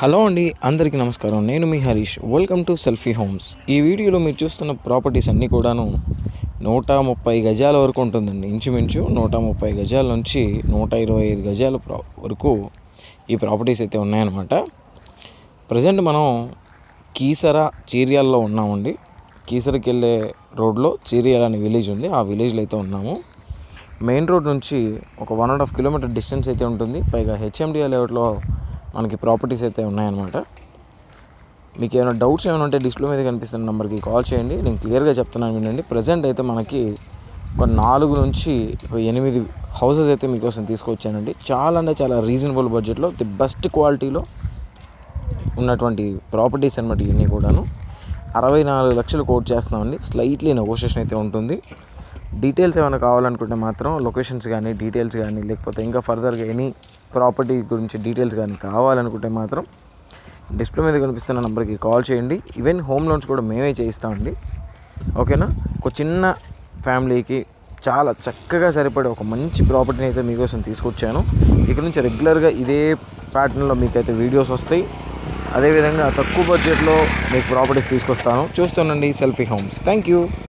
Hello అండి అందరికీ నమస్కారం. నేను మీ Harish. Welcome to selfie homes ఈ వీడియోలో మీరు చూస్తున్న ప్రాపర్టీస్ అన్నీ కూడాను నూట ముప్పై గజాల వరకు ఉంటుందండి. ఇంచుమించు నూట ముప్పై గజాల నుంచి నూట ఇరవై ఐదు గజాల ప్రా వరకు ఈ ప్రాపర్టీస్ అయితే ఉన్నాయన్నమాట. ప్రజెంట్ మనం కీసర చీరియాల్లో ఉన్నామండి. కీసరకి వెళ్ళే రోడ్లో చీరియాల అనే విలేజ్ ఉంది. ఆ విలేజ్లో అయితే ఉన్నాము. మెయిన్ రోడ్ నుంచి ఒక one and half kilometre distance అయితే ఉంటుంది. పైగా హెచ్ఎండిఏ లేఅవుట్లో మనకి ప్రాపర్టీస్ అయితే ఉన్నాయన్నమాట. మీకు ఏమైనా డౌట్స్ ఏమైనా ఉంటే డిస్ప్లే మీద కనిపిస్తున్న నెంబర్కి కాల్ చేయండి. నేను క్లియర్గా చెప్తున్నాను వినండి. ప్రజెంట్ అయితే మనకి ఒక నాలుగు నుంచి ఒక ఎనిమిది హౌసెస్ అయితే మీకోసం తీసుకొచ్చానండి. చాలా అంటే చాలా రీజనబుల్ బడ్జెట్లో ది బెస్ట్ క్వాలిటీలో ఉన్నటువంటి ప్రాపర్టీస్ అనమాట ఇవన్నీ కూడాను. అరవై నాలుగు లక్షలు కోట్ చేస్తున్నామండి. స్లైట్లీ నెగోషియేషన్ అయితే ఉంటుంది. డీటెయిల్స్ ఏమైనా కావాలనుకుంటే మాత్రం లొకేషన్స్ కానీ డీటెయిల్స్ కానీ లేకపోతే ఇంకా ఫర్దర్గా ఎనీ ప్రాపర్టీ గురించి డీటెయిల్స్ కానీ కావాలనుకుంటే మాత్రం డిస్ప్లే మీద కనిపిస్తున్న నెంబర్కి కాల్ చేయండి. ఈవెన్ హోమ్ లోన్స్ కూడా మేమే చేయిస్తామండి ఓకేనా? ఒక చిన్న ఫ్యామిలీకి చాలా చక్కగా సరిపడే ఒక మంచి ప్రాపర్టీని అయితే మీకోసం తీసుకొచ్చాను. ఇక్కడ నుంచి రెగ్యులర్గా ఇదే ప్యాటర్న్లో మీకైతే వీడియోస్ వస్తాయి. అదేవిధంగా తక్కువ బడ్జెట్లో మీకు ప్రాపర్టీస్ తీసుకొస్తాను. చూస్తుండండి సెల్ఫీ హోమ్స్. Thank you.